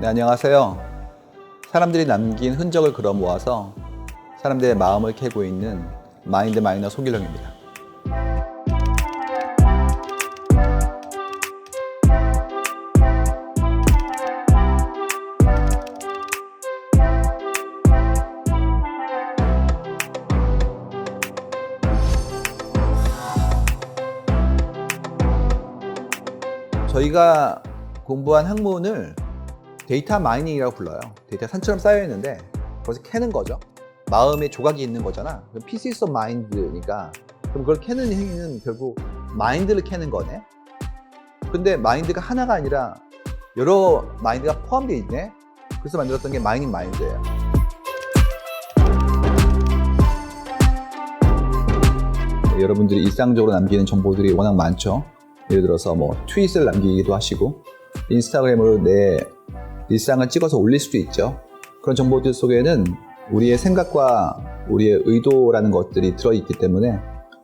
네, 안녕하세요. 사람들이 남긴 흔적을 걸어 모아서 사람들의 마음을 캐고 있는 마인드 마이너 소길령입니다. 저희가 공부한 학문을 데이터 마이닝이라고 불러요. 데이터 산처럼 쌓여 있는데 거기서 캐는 거죠. 마음에 조각이 있는 거잖아. 그럼 pieces of mind니까 그럼 그걸 캐는 행위는 결국 마인드를 캐는 거네. 근데 마인드가 하나가 아니라 여러 마인드가 포함되어 있네. 그래서 만들었던 게 마이닝 마인드예요. 네, 여러분들이 일상적으로 남기는 정보들이 워낙 많죠. 예를 들어서 뭐 트윗을 남기기도 하시고 인스타그램으로 내 일상을 찍어서 올릴 수도 있죠. 그런 정보들 속에는 우리의 생각과 우리의 의도라는 것들이 들어있기 때문에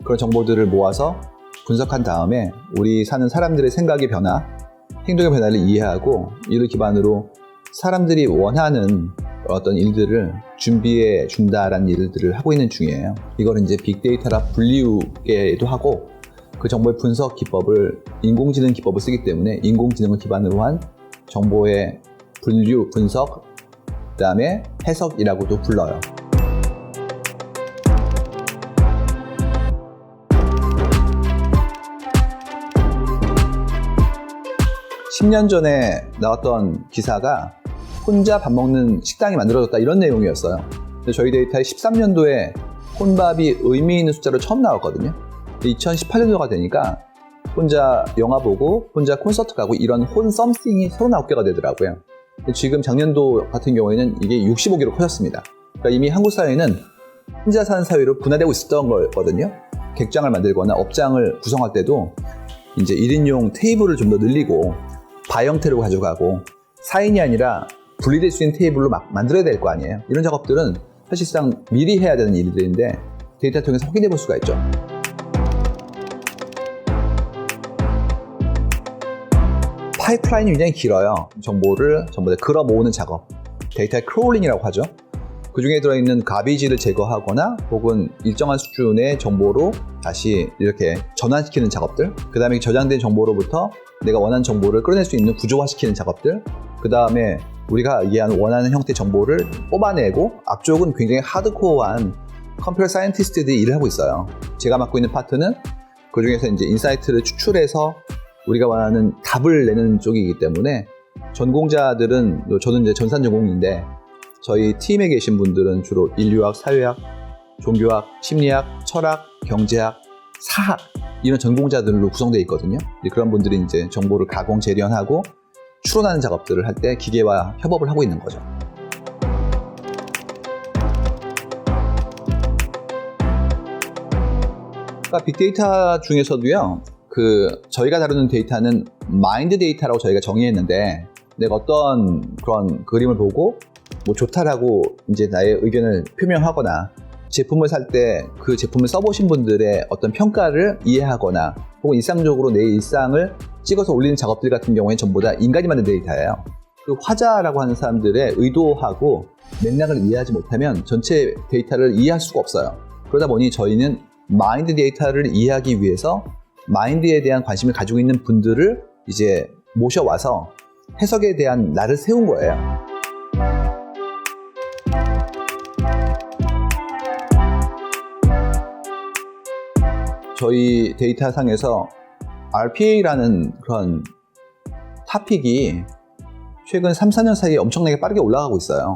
그런 정보들을 모아서 분석한 다음에 우리 사는 사람들의 생각의 변화, 행동의 변화를 이해하고 이를 기반으로 사람들이 원하는 어떤 일들을 준비해 준다라는 일들을 하고 있는 중이에요. 이걸 이제 빅데이터라 불리우게도 하고 그 정보의 분석 기법을 인공지능 기법을 쓰기 때문에 인공지능을 기반으로 한 정보의 분류, 분석, 그 다음에 해석이라고도 불러요. (10년) 전에 나왔던 기사가 혼자 밥 먹는 식당이 만들어졌다 이런 내용이었어요. 저희 데이터에 13년도에 혼밥이 의미 있는 숫자로 처음 나왔거든요. 2018년도가 되니까 혼자 영화 보고 혼자 콘서트 가고 이런 혼 썸씽이 39개가 되더라고요. 지금 작년도 같은 경우에는 이게 65개로 커졌습니다. 그러니까 이미 한국 사회는 혼자 사는 사회로 분화되고 있었던 거거든요. 객장을 만들거나 업장을 구성할 때도 이제 1인용 테이블을 좀 더 늘리고 바 형태로 가져가고 4인이 아니라 분리될 수 있는 테이블로 막 만들어야 될 거 아니에요. 이런 작업들은 사실상 미리 해야 되는 일들인데 데이터 통해서 확인해 볼 수가 있죠. 파이프라인이 굉장히 길어요. 정보를 전부 다 걸어 모으는 작업. 데이터 크롤링이라고 하죠. 그 중에 들어있는 가비지를 제거하거나 혹은 일정한 수준의 정보로 다시 이렇게 전환시키는 작업들. 그 다음에 저장된 정보로부터 내가 원하는 정보를 끌어낼 수 있는 구조화시키는 작업들. 그 다음에 우리가 이해하는 원하는 형태 정보를 뽑아내고 앞쪽은 굉장히 하드코어한 컴퓨터 사이언티스트들이 일을 하고 있어요. 제가 맡고 있는 파트는 그 중에서 이제 인사이트를 추출해서 우리가 원하는 답을 내는 쪽이기 때문에 전공자들은 저는 이제 전산 전공인데 저희 팀에 계신 분들은 주로 인류학, 사회학, 종교학, 심리학, 철학, 경제학, 사학 이런 전공자들로 구성되어 있거든요. 그런 분들이 이제 정보를 가공 재련하고 추론하는 작업들을 할 때 기계와 협업을 하고 있는 거죠. 그러니까 빅데이터 중에서도요. 그 저희가 다루는 데이터는 마인드 데이터라고 저희가 정의했는데 내가 어떤 그런 그림을 보고 뭐 좋다라고 이제 나의 의견을 표명하거나 제품을 살 때 그 제품을 써보신 분들의 어떤 평가를 이해하거나 혹은 일상적으로 내 일상을 찍어서 올리는 작업들 같은 경우에 전부 다 인간이 만든 데이터예요. 그 화자라고 하는 사람들의 의도하고 맥락을 이해하지 못하면 전체 데이터를 이해할 수가 없어요. 그러다 보니 저희는 마인드 데이터를 이해하기 위해서 마인드에 대한 관심을 가지고 있는 분들을 이제 모셔와서 해석에 대한 날을 세운 거예요. 저희 데이터상에서 RPA라는 그런 타픽이 최근 3, 4년 사이에 엄청나게 빠르게 올라가고 있어요.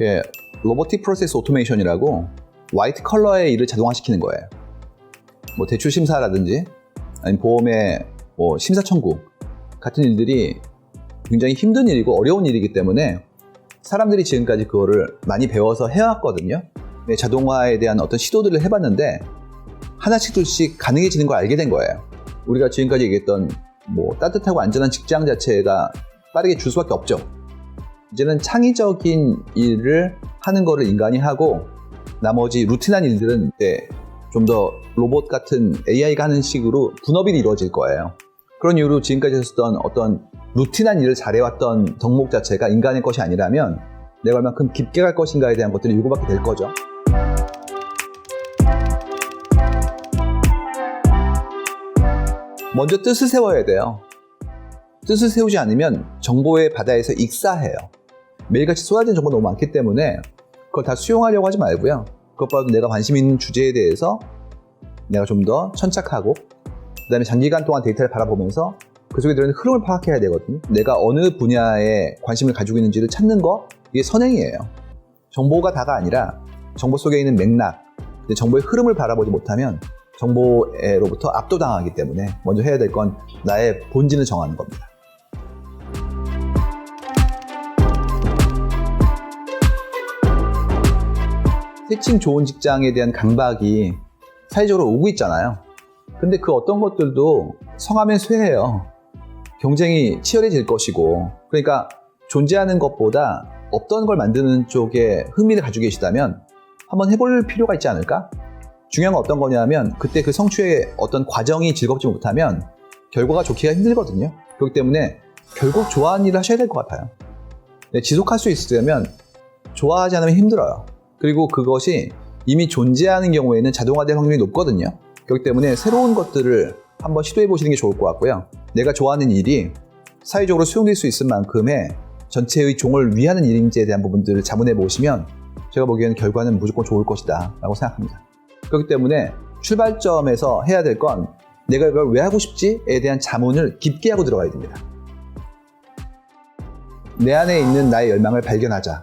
예, 로보틱 프로세스 오토메이션이라고 화이트 컬러의 일을 자동화시키는 거예요. 뭐 대출 심사라든지 아니면 보험의 뭐 심사 청구 같은 일들이 굉장히 힘든 일이고 어려운 일이기 때문에 사람들이 지금까지 그거를 많이 배워서 해왔거든요. 네, 자동화에 대한 어떤 시도들을 해봤는데 하나씩 둘씩 가능해지는 걸 알게 된 거예요. 우리가 지금까지 얘기했던 뭐 따뜻하고 안전한 직장 자체가 빠르게 줄 수밖에 없죠. 이제는 창의적인 일을 하는 거를 인간이 하고 나머지 루틴한 일들은 네, 좀 더 로봇 같은 AI가 하는 식으로 분업이 이루어질 거예요. 그런 이유로 지금까지 했었던 어떤 루틴한 일을 잘해왔던 덕목 자체가 인간의 것이 아니라면 내가 얼만큼 깊게 갈 것인가에 대한 것들을 요구받게 될 거죠. 먼저 뜻을 세워야 돼요. 뜻을 세우지 않으면 정보의 바다에서 익사해요. 매일같이 쏟아지는 정보가 너무 많기 때문에 그걸 다 수용하려고 하지 말고요. 그것보다도 내가 관심 있는 주제에 대해서 내가 좀 더 천착하고 그 다음에 장기간 동안 데이터를 바라보면서 그 속에 들어있는 흐름을 파악해야 되거든요. 내가 어느 분야에 관심을 가지고 있는지를 찾는 거 이게 선행이에요. 정보가 다가 아니라 정보 속에 있는 맥락, 정보의 흐름을 바라보지 못하면 정보로부터 압도당하기 때문에 먼저 해야 될 건 나의 본질을 정하는 겁니다. 세칭 좋은 직장에 대한 강박이 사회적으로 오고 있잖아요. 근데 그 어떤 것들도 성하면 쇠해요. 경쟁이 치열해질 것이고. 그러니까 존재하는 것보다 없던 걸 만드는 쪽에 흥미를 가지고 계시다면 한번 해볼 필요가 있지 않을까? 중요한 건 어떤 거냐면 그때 그 성취의 어떤 과정이 즐겁지 못하면 결과가 좋기가 힘들거든요. 그렇기 때문에 결국 좋아하는 일을 하셔야 될 것 같아요. 네, 지속할 수 있으려면 좋아하지 않으면 힘들어요. 그리고 그것이 이미 존재하는 경우에는 자동화될 확률이 높거든요. 그렇기 때문에 새로운 것들을 한번 시도해 보시는 게 좋을 것 같고요. 내가 좋아하는 일이 사회적으로 수용될 수 있을 만큼의 전체의 종을 위하는 일인지에 대한 부분들을 자문해 보시면 제가 보기에는 결과는 무조건 좋을 것이다 라고 생각합니다. 그렇기 때문에 출발점에서 해야 될 건 내가 이걸 왜 하고 싶지에 대한 자문을 깊게 하고 들어가야 됩니다. 내 안에 있는 나의 열망을 발견하자.